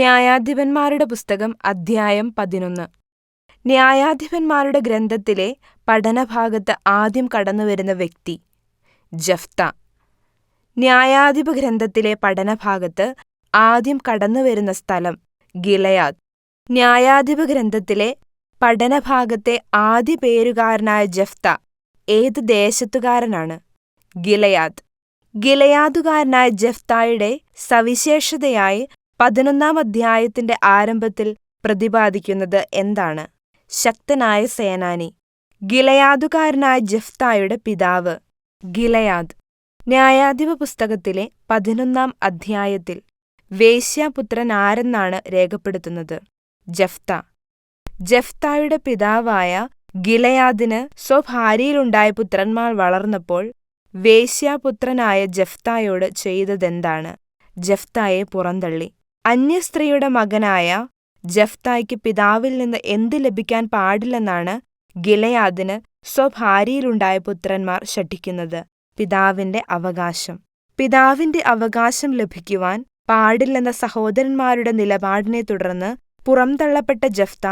ന്യായാധിപന്മാരുടെ പുസ്തകം അധ്യായം പതിനൊന്ന്. ന്യായാധിപന്മാരുടെ ഗ്രന്ഥത്തിലെ പഠനഭാഗത്ത് ആദ്യം കടന്നുവരുന്ന വ്യക്തി ജഫ്ത. ന്യായാധിപ ഗ്രന്ഥത്തിലെ പഠനഭാഗത്ത് ആദ്യം കടന്നുവരുന്ന സ്ഥലം ഗിലയാദ്. ന്യായാധിപ ഗ്രന്ഥത്തിലെ പഠനഭാഗത്തെ ആദ്യ പേരുകാരനായ ജഫ്ത ഏത് ദേശത്തുകാരനാണ്? ഗിലയാദ്. ഗിലയാദുകാരനായ ജഫ്തായുടെ സവിശേഷതയായി പതിനൊന്നാം അധ്യായത്തിന്റെ ആരംഭത്തിൽ പ്രതിപാദിക്കുന്നത് എന്താണ്? ശക്തനായ സേനാനി ഗിലയാദുകാരനായ ജഫ്തായുടെ പിതാവ്. ഗിലയാദ് ന്യായാധിപ പുസ്തകത്തിലെ പതിനൊന്നാം അധ്യായത്തിൽ വേശ്യാപുത്രൻ ആരെന്നാണ് രേഖപ്പെടുത്തുന്നത്. ജഫ്ത ജഫ്തായുടെ പിതാവായ ഗിലയാദിന് സ്വഭാര്യയിലുണ്ടായ പുത്രന്മാർ വളർന്നപ്പോൾ വേശ്യാപുത്രനായ ജഫ്തായോട് ചെയ്തതെന്താണ്? ജഫ്തായെ പുറന്തള്ളി. അന്യസ്ത്രീയുടെ മകനായ ജഫ്തായ്ക്ക് പിതാവിൽ നിന്ന് എന്ത് ലഭിക്കാൻ പാടില്ലെന്നാണ് ഗിലയാദിന് സ്വഭാര്യയിലുണ്ടായ പുത്രന്മാർ ശഠിക്കുന്നത്. പിതാവിന്റെ അവകാശം. പിതാവിന്റെ അവകാശം ലഭിക്കുവാൻ പാടില്ലെന്ന സഹോദരന്മാരുടെ നിലപാടിനെ തുടർന്ന് പുറംതള്ളപ്പെട്ട ജഫ്ത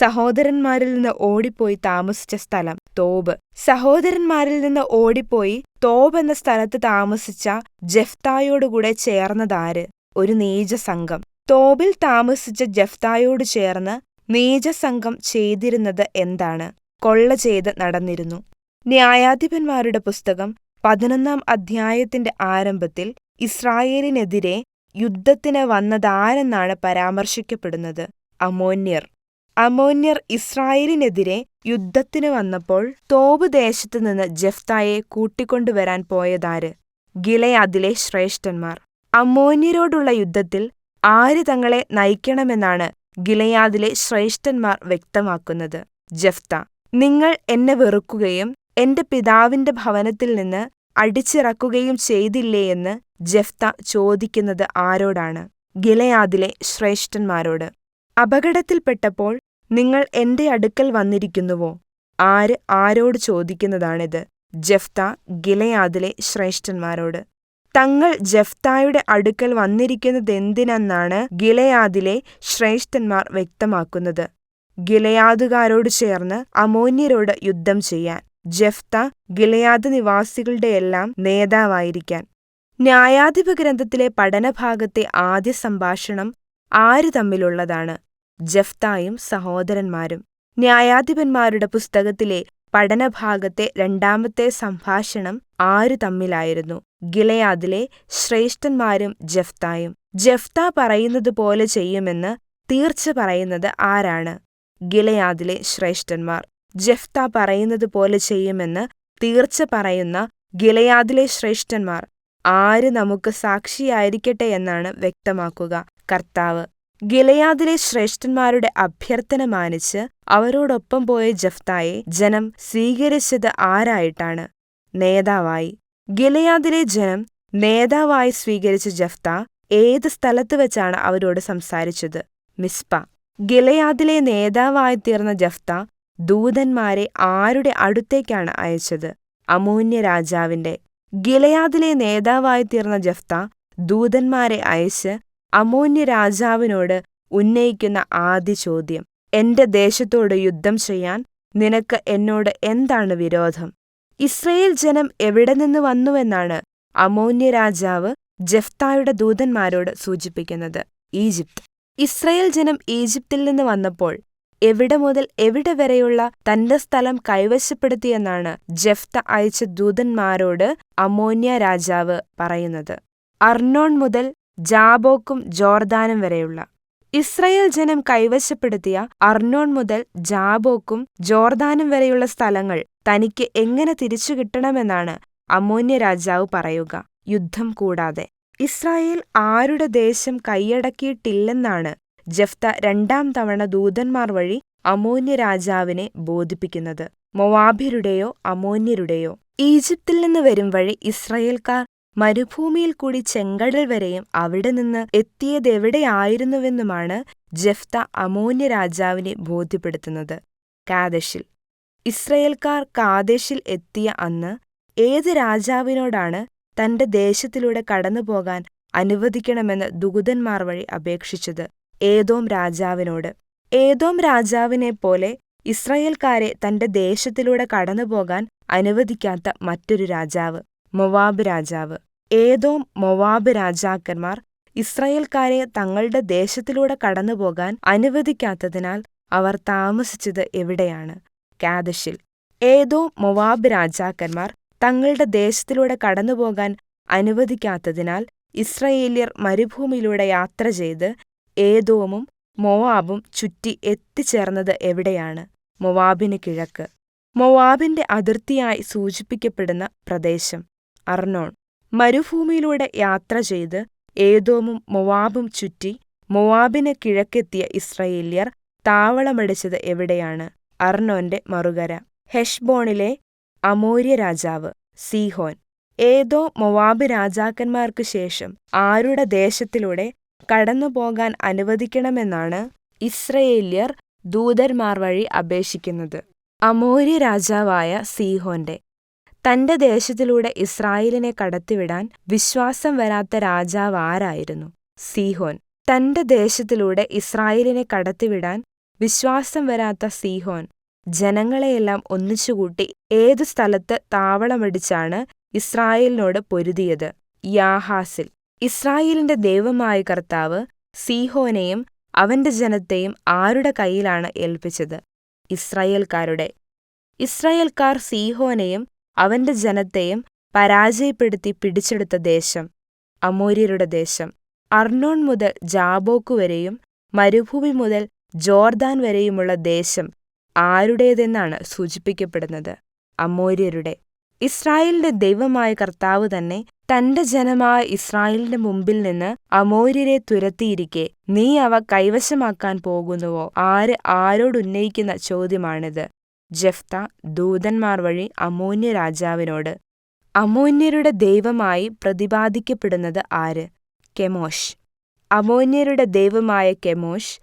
സഹോദരന്മാരിൽ നിന്ന് ഓടിപ്പോയി താമസിച്ച സ്ഥലം തോബ്. സഹോദരന്മാരിൽ നിന്ന് ഓടിപ്പോയി തോബ് എന്ന സ്ഥലത്ത് താമസിച്ച ജഫ്തായോടുകൂടെ ചേർന്നതാര്? ഒരു നീചസംഘം. തോബിൽ താമസിച്ച ജഫ്തായോട് ചേർന്ന് നീചസംഘം ചെയ്തിരുന്നത് എന്താണ്? കൊള്ള ചെയ്ത് നടന്നിരുന്നു. ന്യായാധിപന്മാരുടെ പുസ്തകം പതിനൊന്നാം അധ്യായത്തിന്റെ ആരംഭത്തിൽ ഇസ്രായേലിനെതിരെ യുദ്ധത്തിന് വന്നതാരെന്നാണ് പരാമർശിക്കപ്പെടുന്നത്? അമോന്യർ. അമോന്യർ ഇസ്രായേലിനെതിരെ യുദ്ധത്തിന് വന്നപ്പോൾ തോബ് ദേശത്തുനിന്ന് ജഫ്തായെ കൂട്ടിക്കൊണ്ടുവരാൻ പോയതാര്? ഗിലയാദിലെ ശ്രേഷ്ഠന്മാർ. അമ്മോന്യരോടുള്ള യുദ്ധത്തിൽ ആര് തങ്ങളെ നയിക്കണമെന്നാണ് ഗിലയാദിലെ ശ്രേഷ്ഠന്മാർ വ്യക്തമാക്കുന്നത്. ജഫ്ത നിങ്ങൾ എന്നെ വെറുക്കുകയും എന്റെ പിതാവിന്റെ ഭവനത്തിൽ നിന്ന് അടിച്ചിറക്കുകയും ചെയ്തില്ലേയെന്ന് ജഫ്ത ചോദിക്കുന്നത് ആരോടാണ്? ഗിലയാദിലെ ശ്രേഷ്ഠന്മാരോട് അപകടത്തിൽപ്പെട്ടപ്പോൾ നിങ്ങൾ എന്റെ അടുക്കൽ വന്നിരിക്കുന്നുവോ? ആര് ആരോട് ചോദിക്കുന്നതാണിത്? ജഫ്ത ഗിലയാദിലെ ശ്രേഷ്ഠന്മാരോട് തങ്ങൾ ജഫ്തായുടെ അടുക്കൽ വന്നിരിക്കുന്നതെന്തിനെന്നാണ് ഗിലയാദിലെ ശ്രേഷ്ഠന്മാർ വ്യക്തമാക്കുന്നത്. ഗിലയാദുകാരോട് ചേർന്ന് അമോന്യരോട് യുദ്ധം ചെയ്യാൻ ജഫ്ത ഗിലയാദ് നിവാസികളുടെയെല്ലാം നേതാവായിരിക്കാൻ. ന്യായാധിപ ഗ്രന്ഥത്തിലെ പഠനഭാഗത്തെ ആദ്യ സംഭാഷണം ആര് തമ്മിലുള്ളതാണ്? ജഫ്തായും സഹോദരന്മാരും. ന്യായാധിപന്മാരുടെ പുസ്തകത്തിലെ പഠനഭാഗത്തെ രണ്ടാമത്തെ സംഭാഷണം ആരു തമ്മിലായിരുന്നു. ഗിലയാദിലെ ശ്രേഷ്ഠന്മാരും ജഫ്തായും. ജഫ്ത പറയുന്നത് പോലെ ചെയ്യുമെന്ന് തീർച്ച പറയുന്നത് ആരാണ്? ഗിലയാദിലെ ശ്രേഷ്ഠന്മാർ. ജഫ്ത പറയുന്നത് പോലെ ചെയ്യുമെന്ന് തീർച്ച പറയുന്ന ഗിലയാദിലെ ശ്രേഷ്ഠന്മാർ. ആര് നമുക്ക് സാക്ഷിയായിരിക്കട്ടെ എന്നാണ് വ്യക്തമാക്കുക. കർത്താവ് ഗിലയാദിലെ ശ്രേഷ്ഠന്മാരുടെ അഭ്യർത്ഥന മാനിച്ച് അവരോടൊപ്പം പോയ ജഫ്തായെ ജനം സ്വീകരിച്ചത് ആരായിട്ടാണ്? നേതാവായി. ഗിലയാദിലെ ജനം നേതാവായി സ്വീകരിച്ച ജഫ്ത ഏത് സ്ഥലത്ത് വെച്ചാണ് അവരോട് സംസാരിച്ചത്? മിസ്പ. ഗിലയാദിലെ നേതാവായി തീർന്ന ജഫ്ത ദൂതന്മാരെ ആരുടെ അടുത്തേക്കാണ് അയച്ചത്? അമൂന്യ രാജാവിന്റെ ഗിലയാദിലെ നേതാവായി തീർന്ന ജഫ്ത ദൂതന്മാരെ അയച്ച് അമോന്യ രാജാവിനോട് ഉന്നയിക്കുന്ന ആദ്യ ചോദ്യം എന്റെ ദേശത്തോട് യുദ്ധം ചെയ്യാൻ നിനക്ക് എന്നോട് എന്താണ് വിരോധം? ഇസ്രയേൽ ജനം എവിടെ നിന്ന് വന്നുവെന്നാണ് അമോന്യ രാജാവ് ജഫ്തായുടെ ദൂതന്മാരോട് സൂചിപ്പിക്കുന്നത്. ഈജിപ്ത്. ഇസ്രയേൽ ജനം ഈജിപ്തിൽ നിന്ന് വന്നപ്പോൾ എവിടെ മുതൽ എവിടെ വരെയുള്ള തന്റെ സ്ഥലം കൈവശപ്പെടുത്തിയെന്നാണ് ജഫ്ത അയച്ച ദൂതന്മാരോട് അമോന്യ രാജാവ് പറയുന്നത്. അർണോൺ മുതൽ ജാബോക്കും ജോർദാനും വരെയുള്ള. ഇസ്രയേൽ ജനം കൈവശപ്പെടുത്തിയ അർണോൺ മുതൽ ജാബോക്കും ജോർദാനും വരെയുള്ള സ്ഥലങ്ങൾ തനിക്ക് എങ്ങനെ തിരിച്ചു കിട്ടണമെന്നാണ് അമോന്യ രാജാവ് പറയുക. യുദ്ധം കൂടാതെ. ഇസ്രായേൽ ആരുടെ ദേശം കൈയടക്കിയിട്ടില്ലെന്നാണ് ജഫ്ത രണ്ടാം തവണ ദൂതന്മാർ വഴി അമോന്യ രാജാവിനെ ബോധിപ്പിക്കുന്നത്. മൊവാഭിരുടെയോ അമോന്യരുടെയോ ഈജിപ്തിൽ നിന്ന് വരും വഴി ഇസ്രായേൽക്കാർ മരുഭൂമിയിൽ കൂടി ചെങ്കടൽ വരെയും അവിടെ നിന്ന് എത്തിയതെവിടെയായിരുന്നുവെന്നുമാണ് ജഫ്ത അമോന്യ രാജാവിനെ ബോധ്യപ്പെടുത്തുന്നത്. കാദശിൽ. ഇസ്രയേൽക്കാർ കാദേശിൽ എത്തിയ അന്ന് ഏത് രാജാവിനോടാണ് തന്റെ ദേശത്തിലൂടെ കടന്നുപോകാൻ അനുവദിക്കണമെന്ന് ദുഗുതന്മാർ വഴി അപേക്ഷിച്ചത് ഏതോം രാജാവിനോട്. ഏദോം രാജാവിനെപ്പോലെ ഇസ്രയേൽക്കാരെ തന്റെ ദേശത്തിലൂടെ കടന്നുപോകാൻ അനുവദിക്കാത്ത മറ്റൊരു രാജാവ് മൊവാബ് രാജാവ്. ഏദോം മൊവാബ് രാജാക്കന്മാർ ഇസ്രയേൽക്കാരെ തങ്ങളുടെ ദേശത്തിലൂടെ കടന്നുപോകാൻ അനുവദിക്കാത്തതിനാൽ അവർ താമസിച്ചത് എവിടെയാണ്? കാദശിൽ. ഏതോ മൊവാബ് രാജാക്കന്മാർ തങ്ങളുടെ ദേശത്തിലൂടെ കടന്നുപോകാൻ അനുവദിക്കാത്തതിനാൽ ഇസ്രയേല്യർ മരുഭൂമിയിലൂടെ യാത്ര ചെയ്ത് ഏതോമും മൊവാബും ചുറ്റി എത്തിച്ചേർന്നത് എവിടെയാണ്? മൊവാബിന് കിഴക്ക്. മൊവാബിന്റെ അതിർത്തിയായി സൂചിപ്പിക്കപ്പെടുന്ന പ്രദേശം. അർണോൺ. മരുഭൂമിയിലൂടെ യാത്ര ചെയ്ത് ഏതോമും മൊവാബും ചുറ്റി മൊവാബിന് കിഴക്കെത്തിയ ഇസ്രയേല്യർ താവളമടിച്ചത് എവിടെയാണ്? അർണോന്റെ മറുകര. ഹെഷ്ബോണിലെ അമോര്യ രാജാവ് സീഹോൻ. ഏതോ മൊവാബ് രാജാക്കന്മാർക്കു ശേഷം ആരുടെ ദേശത്തിലൂടെ കടന്നുപോകാൻ അനുവദിക്കണമെന്നാണ് ഇസ്രയേല്യർ ദൂതന്മാർ വഴി അപേക്ഷിക്കുന്നത്. അമോര്യ രാജാവായ സീഹോന്റെ തന്റെ ദേശത്തിലൂടെ ഇസ്രായേലിനെ കടത്തിവിടാൻ വിശ്വാസം വരാത്ത രാജാവ് ആരായിരുന്നു? സീഹോൻ. തന്റെ ദേശത്തിലൂടെ ഇസ്രായേലിനെ കടത്തിവിടാൻ വിശ്വാസം വരാത്ത സീഹോൻ. ജനങ്ങളെയെല്ലാം ഒന്നിച്ചുകൂട്ടി ഏതു സ്ഥലത്ത് താവളമടിച്ചാണ് ഇസ്രായേലിനോട് പൊരുതിയത്? യാഹാസിൽ. ഇസ്രായേലിന്റെ ദൈവമായ കർത്താവ് സീഹോനെയും അവന്റെ ജനത്തെയും ആരുടെ കയ്യിലാണ് ഏൽപ്പിച്ചത്? ഇസ്രായേൽക്കാരുടെ. ഇസ്രായേൽക്കാർ സീഹോനെയും അവന്റെ ജനത്തെയും പരാജയപ്പെടുത്തി പിടിച്ചെടുത്ത ദേശം അമോര്യരുടെ ദേശം. അർണോൺ മുതൽ ജാബോക്ക് വരെയും മരുഭൂമി മുതൽ ജോർദാൻ വരെയുമുള്ള ദേശം ആരുടേതെന്നാണ് സൂചിപ്പിക്കപ്പെടുന്നത്? അമോര്യരുടെ. ഇസ്രായേലിന്റെ ദൈവമായ കർത്താവ് തന്നെ തന്റെ ജനമായ ഇസ്രായേലിന്റെ മുമ്പിൽ നിന്ന് അമോര്യരെ തുരത്തിയിരിക്കെ നീ അവ കൈവശമാക്കാൻ പോകുന്നുവോ? ആര് ആരോടുന്നയിക്കുന്ന ചോദ്യമാണിത്? ജഫ്ത ദൂതന്മാർ വഴി അമോന്യ രാജാവിനോട് അമോന്യരുടെ ദൈവമായി പ്രതിപാദിക്കപ്പെടുന്നത് ആര്? കെമോഷ് അമോന്യരുടെ ദൈവമായ കെമോഷ്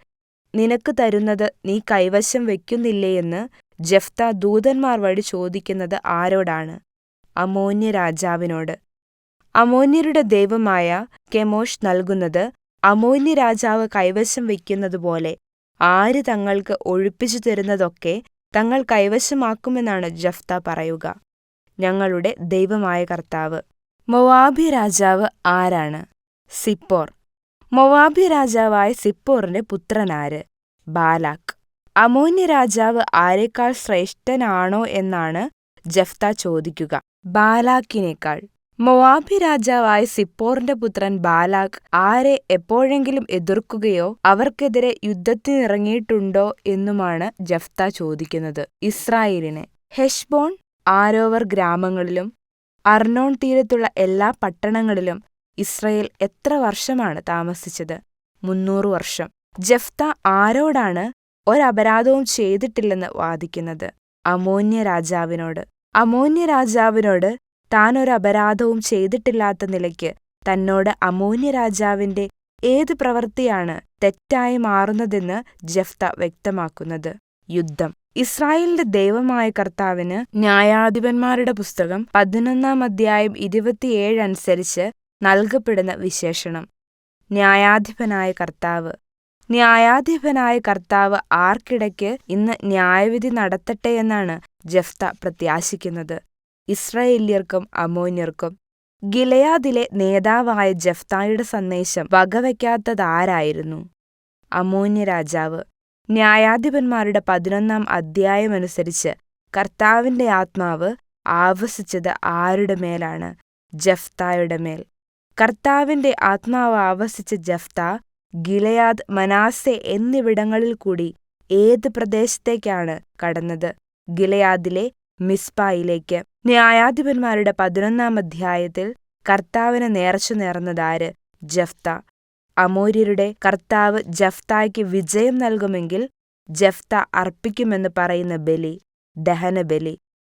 നിനക്ക് തരുന്നത് നീ കൈവശം വയ്ക്കുന്നില്ലേയെന്ന് ജഫ്ത ദൂതന്മാർ വഴി ചോദിക്കുന്നത് ആരോടാണ്? അമോന്യ രാജാവിനോട്. അമോന്യരുടെ ദൈവമായ കെമോഷ് നൽകുന്നത് അമോന്യ രാജാവ് കൈവശം വയ്ക്കുന്നതുപോലെ ആര് തങ്ങൾക്ക് ഒഴിപ്പിച്ചു തരുന്നതൊക്കെ തങ്ങൾ കൈവശമാക്കുമെന്നാണ് ജഫ്ത പറയുക. ഞങ്ങളുടെ ദൈവമായ കർത്താവ്. മൊവാബി രാജാവ് ആരാണ്? സിപ്പോർ. മൊവാബി രാജാവായ സിപ്പോറിന്റെ പുത്രനാര് ബാലാക് അമോന്യ രാജാവ് ആരെക്കാൾ ശ്രേഷ്ഠനാണോ എന്നാണ് ജഫ്ത ചോദിക്കുക. ബാലാക്കിനേക്കാൾ. മൊവാബി രാജാവായ സിപ്പോറിന്റെ പുത്രൻ ബാലാഖ് ആരെ എപ്പോഴെങ്കിലും എതിർക്കുകയോ അവർക്കെതിരെ യുദ്ധത്തിനിറങ്ങിയിട്ടുണ്ടോ എന്നുമാണ് ജഫ്ത ചോദിക്കുന്നത്. ഇസ്രായേലിനെ ഹെഷ്ബോൺ ആരോവർ ഗ്രാമങ്ങളിലും അർണോൺ തീരത്തുള്ള എല്ലാ പട്ടണങ്ങളിലും ഇസ്രയേൽ എത്ര വർഷമാണ് താമസിച്ചത്? മുന്നൂറ് വർഷം. ജഫ്ത ആരോടാണ് ഒരപരാധവും ചെയ്തിട്ടില്ലെന്ന് വാദിക്കുന്നത്? അമോന്യ രാജാവിനോട്. അമോന്യ രാജാവിനോട് താൻ ഒരപരാധവും ചെയ്തിട്ടില്ലാത്ത നിലയ്ക്ക് തന്നോട് അമോന്യ രാജാവിന്റെ ഏത് പ്രവൃത്തിയാണ് തെറ്റായി മാറുന്നതെന്ന് ജഫ്ത വ്യക്തമാക്കുന്നത്. യുദ്ധം. ഇസ്രായേലിന്റെ ദൈവമായ കർത്താവിന് ന്യായാധിപന്മാരുടെ പുസ്തകം പതിനൊന്നാം അധ്യായം ഇരുപത്തിയേഴ് അനുസരിച്ച് നൽകപ്പെടുന്ന വിശേഷണം. ന്യായാധിപനായ കർത്താവ്. ന്യായാധിപനായ കർത്താവ് ആർക്കിടയ്ക്ക് ഇന്ന് ന്യായവിധി നടത്തട്ടെ എന്നാണ് ജഫ്ത പ്രത്യാശിക്കുന്നത്. ഇസ്രായേല്യർക്കും അമോന്യർക്കും. ഗിലയാദിലെ നേതാവായ ജഫ്തായുടെ സന്ദേശം വകവയ്ക്കാത്തതാരായിരുന്നു അമോന്യ രാജാവ്. ന്യായാധിപന്മാരുടെ പതിനൊന്നാം അധ്യായമനുസരിച്ച് കർത്താവിന്റെ ആത്മാവ് ആവസിച്ചത് ആരുടെ മേലാണ്? ജഫ്തായുടെ മേൽ. കർത്താവിന്റെ ആത്മാവ് ആവസിച്ച ജഫ്ത ഗിലയാദ് മനാസെ എന്നിവിടങ്ങളിൽ കൂടി ഏത് പ്രദേശത്തേക്കാണ് കടന്നത്? ഗിലയാദിലെ മിസ്പായിലേക്ക്. ന്യായാധിപന്മാരുടെ പതിനൊന്നാം അധ്യായത്തിൽ കർത്താവിന് നേർച്ച നേർന്നതാര്? ജഫ്ത. അമോര്യരുടെ കർത്താവ് ജഫ്തായ്ക്ക് വിജയം നൽകുമെങ്കിൽ ജഫ്ത അർപ്പിക്കുമെന്ന് പറയുന്ന ബലി ദഹനബലി.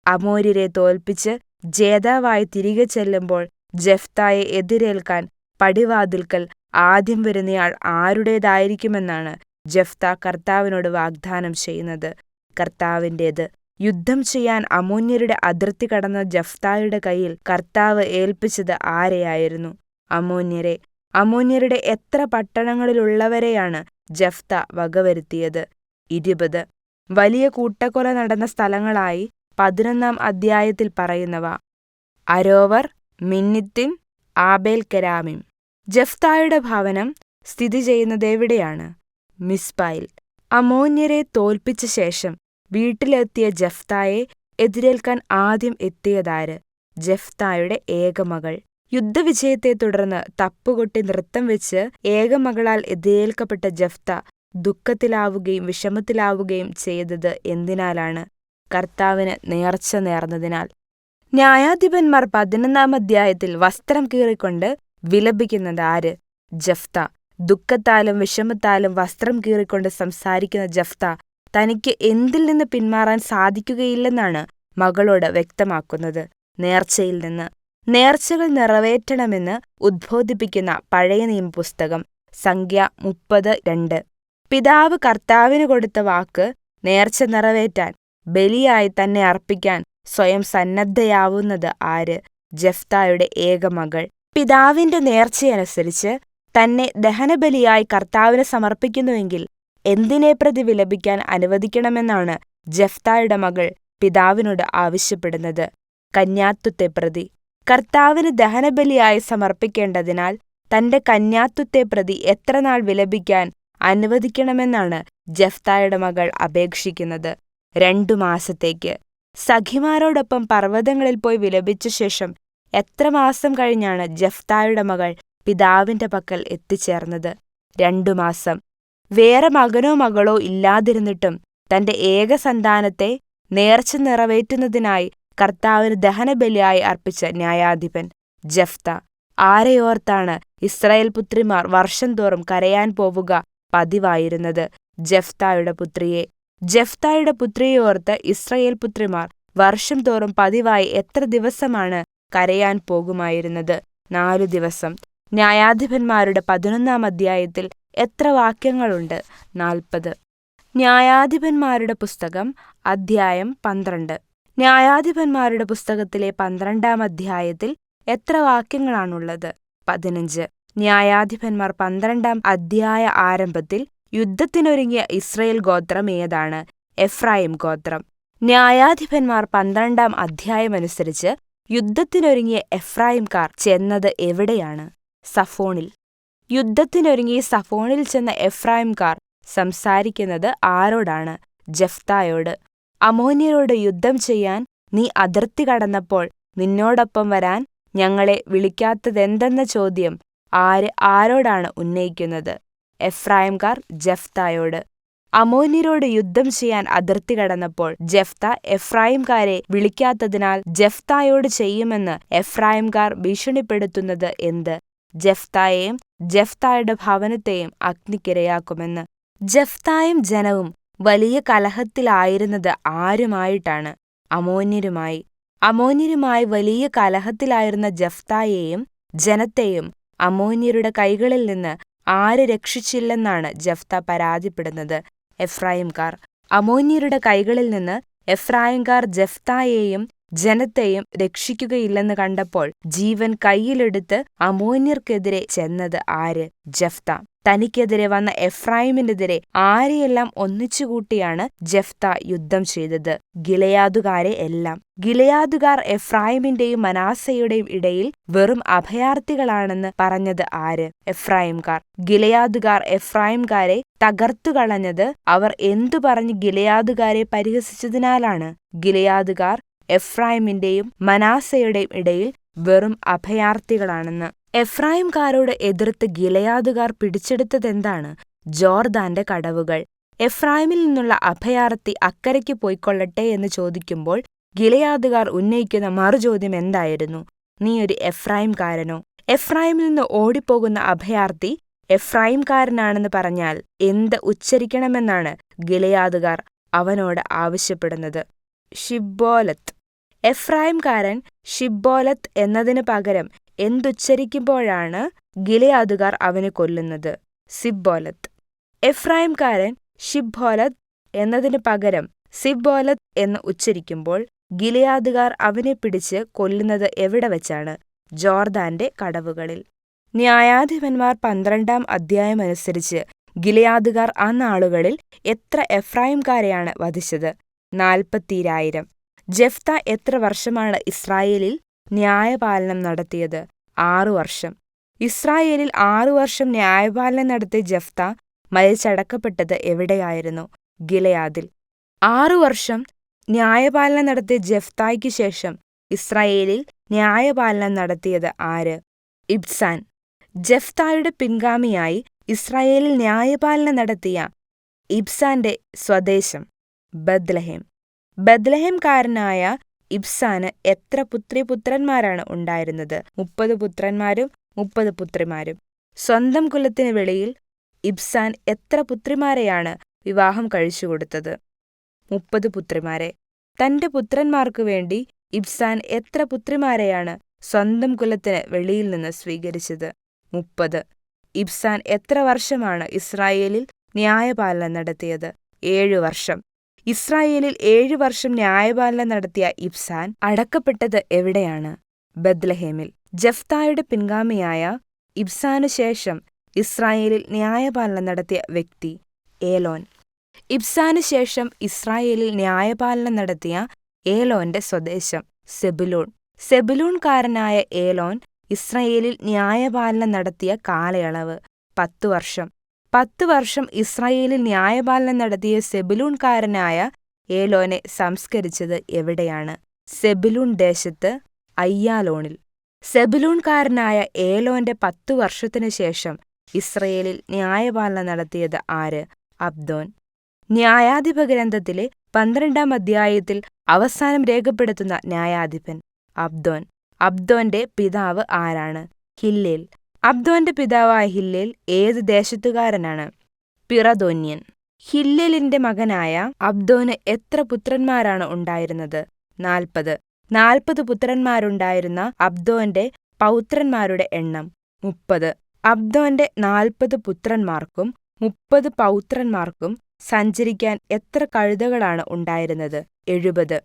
അമോര്യരെ തോൽപ്പിച്ച് ജേതാവായി തിരികെ ചെല്ലുമ്പോൾ ജഫ്തായെ എതിരേൽക്കാൻ പടിവാതിൽക്കൽ ആദ്യം വരുന്നയാൾ ആരുടേതായിരിക്കുമെന്നാണ് ജഫ്ത കർത്താവിനോട് വാഗ്ദാനം ചെയ്യുന്നത്. കർത്താവിന്റേത് യുദ്ധം ചെയ്യാൻ അമോന്യരുടെ അതിർത്തി കടന്ന ജഫ്തായുടെ കയ്യിൽ കർത്താവ് ഏൽപ്പിച്ചത് ആരെയായിരുന്നു? അമോന്യരെ അമോന്യരുടെ എത്ര പട്ടണങ്ങളിലുള്ളവരെയാണ് ജഫ്ത വകവരുത്തിയത്? ഇരുപത്. വലിയ കൂട്ടക്കൊല നടന്ന സ്ഥലങ്ങളായി പതിനൊന്നാം അധ്യായത്തിൽ പറയുന്നവ. അരോവർ മിന്നിത്തിൻ ആബേൽ കരാമിം. ജഫ്തായുടെ ഭവനം സ്ഥിതി ചെയ്യുന്നതെവിടെയാണ് മിസ്ബായിൽ അമോന്യരെ തോൽപ്പിച്ച ശേഷം വീട്ടിലെത്തിയ ജഫ്തായെ എതിരേൽക്കാൻ ആദ്യം എത്തിയതാര്? ജഫ്തായുടെ ഏകമകൾ. യുദ്ധവിജയത്തെ തുടർന്ന് തപ്പുകൊട്ടി നൃത്തം വെച്ച് ഏകമകളാൽ എതിരേൽക്കപ്പെട്ട ജഫ്ത ദുഃഖത്തിലാവുകയും വിഷമത്തിലാവുകയും ചെയ്തത് എന്തിനാലാണ്? കർത്താവിന് നേർച്ച നേർന്നതിനാൽ. ന്യായാധിപന്മാർ പതിനൊന്നാം അധ്യായത്തിൽ വസ്ത്രം കീറിക്കൊണ്ട് വിലപിക്കുന്നത് ആര്? ജഫ്ത. ദുഃഖത്താലും വിഷമത്താലും വസ്ത്രം കീറിക്കൊണ്ട് സംസാരിക്കുന്ന ജഫ്ത തനിക്ക് എന്തിൽ നിന്ന് പിന്മാറാൻ സാധിക്കുകയില്ലെന്നാണ് മകളോട് വ്യക്തമാക്കുന്നത്. നേർച്ചയിൽ നിന്ന് നേർച്ചകൾ നിറവേറ്റണമെന്ന് ഉദ്ബോധിപ്പിക്കുന്ന പഴയ നിയമപുസ്തകം സംഖ്യ മുപ്പത് രണ്ട്. പിതാവ് കർത്താവിന് കൊടുത്ത വാക്ക് നേർച്ച നിറവേറ്റാൻ ബലിയായി തന്നെ അർപ്പിക്കാൻ സ്വയം സന്നദ്ധയാവുന്നത് ആര്? ജഫ്തായുടെ ഏക മകൾ. പിതാവിന്റെ നേർച്ചയനുസരിച്ച് തന്നെ ദഹനബലിയായി കർത്താവിന് സമർപ്പിക്കുന്നുവെങ്കിൽ എന്തിനെ പ്രതി വിലപിക്കാൻ അനുവദിക്കണമെന്നാണ് ജഫ്തായുടെ മകൾ പിതാവിനോട് ആവശ്യപ്പെടുന്നത്. കന്യാത്വത്തെ പ്രതി കർത്താവിന് ദഹനബലിയായി സമർപ്പിക്കേണ്ടതിനാൽ തന്റെ കന്യാത്വത്തെ പ്രതി എത്രനാൾ വിലപിക്കാൻ അനുവദിക്കണമെന്നാണ് ജഫ്തായുടെ മകൾ അപേക്ഷിക്കുന്നത്. രണ്ടു മാസത്തേക്ക് സഖിമാരോടൊപ്പം പർവതങ്ങളിൽ പോയി വിലപിച്ച ശേഷം എത്ര മാസം കഴിഞ്ഞാണ് ജഫ്തായുടെ മകൾ പിതാവിന്റെ പക്കൽ എത്തിച്ചേർന്നത്? രണ്ടു മാസം വേറെ മകനോ മകളോ ഇല്ലാതിരുന്നിട്ടും തന്റെ ഏക സന്താനത്തെ നേർച്ച നിറവേറ്റുന്നതിനായി കർത്താവിന് ദഹനബലിയായി അർപ്പിച്ച ന്യായാധിപൻ ജഫ്ത. ആരെയോർത്താണ് ഇസ്രായേൽ പുത്രിമാർ വർഷം തോറും കരയാൻ പോവുക പതിവായിരുന്നത്? ജഫ്തായുടെ പുത്രിയെ. ജഫ്തായുടെ പുത്രിയെ ഓർത്ത് ഇസ്രായേൽ പുത്രിമാർ വർഷം തോറും പതിവായി എത്ര ദിവസമാണ് കരയാൻ പോകുമായിരുന്നത്? നാലു ദിവസം. ന്യായാധിപന്മാരുടെ പതിനൊന്നാം അധ്യായത്തിൽ എത്ര വാക്യങ്ങളുണ്ട്? നാൽപ്പത്. ന്യായാധിപന്മാരുടെ പുസ്തകം അധ്യായം പന്ത്രണ്ട്. ന്യായാധിപന്മാരുടെ പുസ്തകത്തിലെ പന്ത്രണ്ടാം അധ്യായത്തിൽ എത്ര വാക്യങ്ങളാണുള്ളത്? പതിനഞ്ച്. ന്യായാധിപന്മാർ പന്ത്രണ്ടാം അധ്യായ ആരംഭത്തിൽ യുദ്ധത്തിനൊരുങ്ങിയ ഇസ്രയേൽ ഗോത്രം ഏതാണ്? എഫ്രായിം ഗോത്രം. ന്യായാധിപന്മാർ പന്ത്രണ്ടാം അധ്യായമനുസരിച്ച് യുദ്ധത്തിനൊരുങ്ങിയ എഫ്രായിംകാർ ചെന്നത് എവിടെയാണ്? സഫോണിൽ. യുദ്ധത്തിനൊരുങ്ങി സഫോണിൽ ചെന്ന എഫ്രായിംകാർ സംസാരിക്കുന്നത് ആരോടാണ്? ജഫ്തായോട് അമോന്യരോട് യുദ്ധം ചെയ്യാൻ നീ അതിർത്തി കടന്നപ്പോൾ നിന്നോടൊപ്പം വരാൻ ഞങ്ങളെ വിളിക്കാത്തതെന്തെന്ന ചോദ്യം ആര് ആരോടാണ് ഉന്നയിക്കുന്നത്? എഫ്രായിംകാർ ജഫ്തായോട് അമോന്യരോട് യുദ്ധം ചെയ്യാൻ അതിർത്തി കടന്നപ്പോൾ ജഫ്ത എഫ്രായിംകാരെ വിളിക്കാത്തതിനാൽ ജഫ്തായോട് ചെയ്യുമെന്ന് എഫ്രായിംകാർ ഭീഷണിപ്പെടുത്തുന്നത് എന്ത്? ജഫ്തായെയും ജഫ്തായുടെ ഭവനത്തെയും അഗ്നിക്കിരയാക്കുമെന്ന്. ജഫ്തായും ജനവും വലിയ കലഹത്തിലായിരുന്നത് ആരുമായിട്ടാണ്? അമോന്യരുമായി. അമോന്യരുമായി വലിയ കലഹത്തിലായിരുന്ന ജഫ്തായെയും ജനത്തെയും അമോന്യരുടെ കൈകളിൽ നിന്ന് ആര് രക്ഷിച്ചില്ലെന്നാണ് ജഫ്ത പരാതിപ്പെടുന്നത്. എഫ്രായിംകാർ. അമോന്യരുടെ കൈകളിൽ നിന്ന് എഫ്രായിംകാർ ജഫ്തായെയും ജനത്തെയും രക്ഷിക്കുകയില്ലെന്ന് കണ്ടപ്പോൾ ജീവൻ കയ്യിലെടുത്ത് അമോന്യർക്കെതിരെ ചെന്നത് ആര്? ജഫ്ത. തനിക്കെതിരെ വന്ന എഫ്രായിമിനെതിരെ ആരെയെല്ലാം ഒന്നിച്ചുകൂട്ടിയാണ് ജഫ്ത യുദ്ധം ചെയ്തത്? ഗിലയാദുകാരെ എല്ലാം. ഗിലയാദുകാർ എഫ്രായിമിന്റെയും മനാസയുടെയും ഇടയിൽ വെറും അഭയാർത്ഥികളാണെന്ന് പറഞ്ഞത് ആര്? എഫ്രായിംകാർ. ഗിലയാദുകാർ എഫ്രായിംകാരെ തകർത്തുകളഞ്ഞത് അവർ എന്തു പറഞ്ഞ് ഗിലയാദുകാരെ പരിഹസിച്ചതിനാലാണ്? ഗിലയാദുകാർ എഫ്രായിമിന്റെയും മനാസയുടെയും ഇടയിൽ വെറും അഭയാർത്ഥികളാണെന്ന്. എഫ്രായിംകാരോട് എതിർത്ത് ഗിലയാദുകാർ പിടിച്ചെടുത്തതെന്താണ്? ജോർദാന്റെ കടവുകൾ. എഫ്രായിമിൽ നിന്നുള്ള അഭയാർത്ഥി അക്കരയ്ക്ക് പോയിക്കൊള്ളട്ടെ എന്ന് ചോദിക്കുമ്പോൾ ഗിലയാദുകാർ ഉന്നയിക്കുന്ന മറുചോദ്യം എന്തായിരുന്നു? നീ ഒരു എഫ്രായിംകാരനോ? എഫ്രായിമിൽ നിന്ന് ഓടിപ്പോകുന്ന അഭയാർത്ഥി എഫ്രായിംകാരനാണെന്ന് പറഞ്ഞാൽ എന്ത് ഉച്ചരിക്കണമെന്നാണ് ഗിലയാദുകാർ അവനോട് ആവശ്യപ്പെടുന്നത്? ഷിബ്ബോലത്ത് എഫ്രായിംകാരൻ ഷിബ്ബോലത്ത് എന്നതിന് പകരം എന്തുച്ചരിക്കുമ്പോഴാണ് ഗിലയാദുകാർ അവനെ കൊല്ലുന്നത്? സിബ്ബോലത്ത് എഫ്രായിംകാരൻ ഷിബ്ബോലത്ത് എന്നതിന് പകരം സിബ്ബോലത്ത് എന്ന് ഉച്ചരിക്കുമ്പോൾ ഗിലയാദുകാർ അവനെ പിടിച്ച് കൊല്ലുന്നത് എവിടെ വെച്ചാണ്? ജോർദാന്റെ കടവുകളിൽ. ന്യായാധിപന്മാർ പന്ത്രണ്ടാം അധ്യായമനുസരിച്ച് ഗിലെയാദുകാർ ആ നാളുകളിൽ എത്ര എഫ്രായംകാരെയാണ് വധിച്ചത്? നാൽപ്പത്തിരായിരം. ജെഫ്ത എത്ര വർഷമാണ് ഇസ്രായേലിൽ ന്യായപാലനം നടത്തിയത്? ആറു വർഷം. ഇസ്രായേലിൽ ആറു വർഷം ന്യായപാലനം നടത്തിയ ജഫ്ത മരിച്ചടക്കപ്പെട്ടത് എവിടെയായിരുന്നു? ഗിലയാദിൽ. ആറു വർഷം ന്യായപാലനം നടത്തിയ ജഫ്തായ്ക്ക് ശേഷം ഇസ്രായേലിൽ ന്യായപാലനം നടത്തിയത് ആര്? ഇബ്സാൻ. ജഫ്തായുടെ പിൻഗാമിയായി ഇസ്രായേലിൽ ന്യായപാലനം നടത്തിയ ഇബ്സാന്റെ സ്വദേശം ബദ്ലഹേം ബദ്ലഹേംകാരനായ ഇബ്സാന് എത്ര പുത്രിപുത്രന്മാരാണ് ഉണ്ടായിരുന്നത്? മുപ്പത് പുത്രന്മാരും മുപ്പത് പുത്രിമാരും. സ്വന്തം കുലത്തിന് വെളിയിൽ ഇബ്സാൻ എത്ര പുത്രിമാരെയാണ് വിവാഹം കഴിച്ചുകൊടുത്തത് മുപ്പത് പുത്രിമാരെ. തന്റെ പുത്രന്മാർക്കു വേണ്ടി ഇബ്സാൻ എത്ര പുത്രിമാരെയാണ് സ്വന്തം കുലത്തിന് വെളിയിൽ നിന്ന് സ്വീകരിച്ചത്? മുപ്പത്. ഇബ്സാൻ എത്ര വർഷമാണ് ഇസ്രായേലിൽ ന്യായപാലനം നടത്തിയത്? ഏഴു വർഷം. ഇസ്രായേലിൽ ഏഴു വർഷം ന്യായപാലനം നടത്തിയ ഇബ്സാൻ അടക്കപ്പെട്ടത് എവിടെയാണ്? ബദ്ലഹേമിൽ ജഫ്തായുടെ പിൻഗാമിയായ ഇബ്സാനു ശേഷം ഇസ്രായേലിൽ ന്യായപാലനം നടത്തിയ വ്യക്തി ഏലോൻ. ഇബ്സാനു ശേഷം ഇസ്രായേലിൽ ന്യായപാലനം നടത്തിയ ഏലോന്റെ സ്വദേശം സെബുലൂൺ. സെബുലൂൺകാരനായ ഏലോൻ ഇസ്രായേലിൽ ന്യായപാലനം നടത്തിയ കാലയളവ് പത്തു വർഷം. പത്തു വർഷം ഇസ്രായേലിൽ ന്യായപാലനം നടത്തിയ സെബിലൂൺകാരനായ ഏലോനെ സംസ്കരിച്ചത് എവിടെയാണ്? സെബിലൂൺ ദേശത്ത് അയ്യാലോണിൽ. സെബിലൂൺകാരനായ ഏലോന്റെ പത്തു വർഷത്തിനു ശേഷം ഇസ്രയേലിൽ ന്യായപാലനം നടത്തിയത് ആര്? അബ്ദോൻ. ന്യായാധിപ ഗ്രന്ഥത്തിലെ പന്ത്രണ്ടാം അധ്യായത്തിൽ അവസാനം രേഖപ്പെടുത്തുന്ന ന്യായാധിപൻ അബ്ദോൻ. അബ്ദോന്റെ പിതാവ് ആരാണ്? ഹില്ലേൽ. അബ്ദോന്റെ പിതാവായ ഹില്ലേൽ ഏത് ദേശത്തുകാരനാണ്? പിറദോന്യൻ. ഹില്ലേലിന്റെ മകനായ അബ്ദോന് എത്ര പുത്രന്മാരാണ് ഉണ്ടായിരുന്നത്? നാൽപ്പത്. നാൽപ്പത് പുത്രന്മാരുണ്ടായിരുന്ന അബ്ദോന്റെ പൗത്രന്മാരുടെ എണ്ണം മുപ്പത്. അബ്ദോന്റെ നാൽപ്പത് പുത്രന്മാർക്കും മുപ്പത് പൗത്രന്മാർക്കും സഞ്ചരിക്കാൻ എത്ര കഴുതകളാണ് ഉണ്ടായിരുന്നത്? എഴുപത്.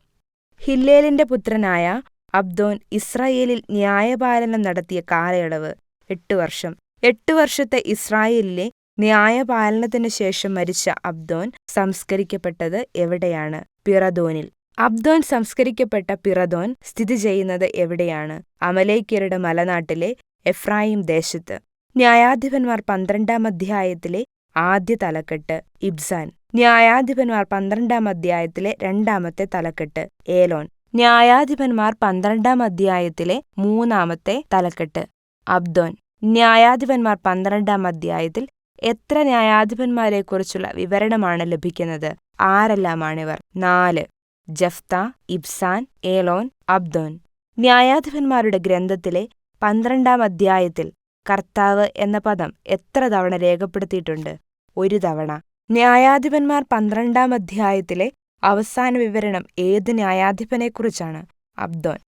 ഹില്ലേലിന്റെ പുത്രനായ അബ്ദോൻ ഇസ്രയേലിൽ ന്യായപാലനം നടത്തിയ കാലയളവ് എട്ട് വർഷം. എട്ട് വർഷത്തെ ഇസ്രായേലിലെ ന്യായപാലനത്തിനു ശേഷം മരിച്ച അബ്ദോൻ സംസ്കരിക്കപ്പെട്ടത് എവിടെയാണ്? പിറദോനിൽ. അബ്ദോൻ സംസ്കരിക്കപ്പെട്ട പിറദോൻ സ്ഥിതി ചെയ്യുന്നത് എവിടെയാണ്? അമലേക്കരുടെ മലനാട്ടിലെ എഫ്രായിം ദേശത്ത്. ന്യായാധിപന്മാർ പന്ത്രണ്ടാം അധ്യായത്തിലെ ആദ്യ തലക്കെട്ട് ഇബ്സാൻ. ന്യായാധിപന്മാർ പന്ത്രണ്ടാം അധ്യായത്തിലെ രണ്ടാമത്തെ തലക്കെട്ട് ഏലോൻ. ന്യായാധിപന്മാർ പന്ത്രണ്ടാം അധ്യായത്തിലെ മൂന്നാമത്തെ തലക്കെട്ട് അബ്ദോൻ. ന്യായാധിപന്മാർ പന്ത്രണ്ടാം അധ്യായത്തിൽ എത്ര ന്യായാധിപന്മാരെക്കുറിച്ചുള്ള വിവരണമാണ് ലഭിക്കുന്നത്? ആരെല്ലാമാണിവർ? നാല്. ജഫ്ത ഇബ്സാൻ ഏലോൻ അബ്ദോൻ. ന്യായാധിപന്മാരുടെ ഗ്രന്ഥത്തിലെ പന്ത്രണ്ടാം അധ്യായത്തിൽ കർത്താവ് എന്ന പദം എത്ര തവണ രേഖപ്പെടുത്തിയിട്ടുണ്ട്? ഒരു തവണ. ന്യായാധിപന്മാർ പന്ത്രണ്ടാം അധ്യായത്തിലെ അവസാന വിവരണം ഏത് ന്യായാധിപനെക്കുറിച്ചാണ്? അബ്ദോൻ.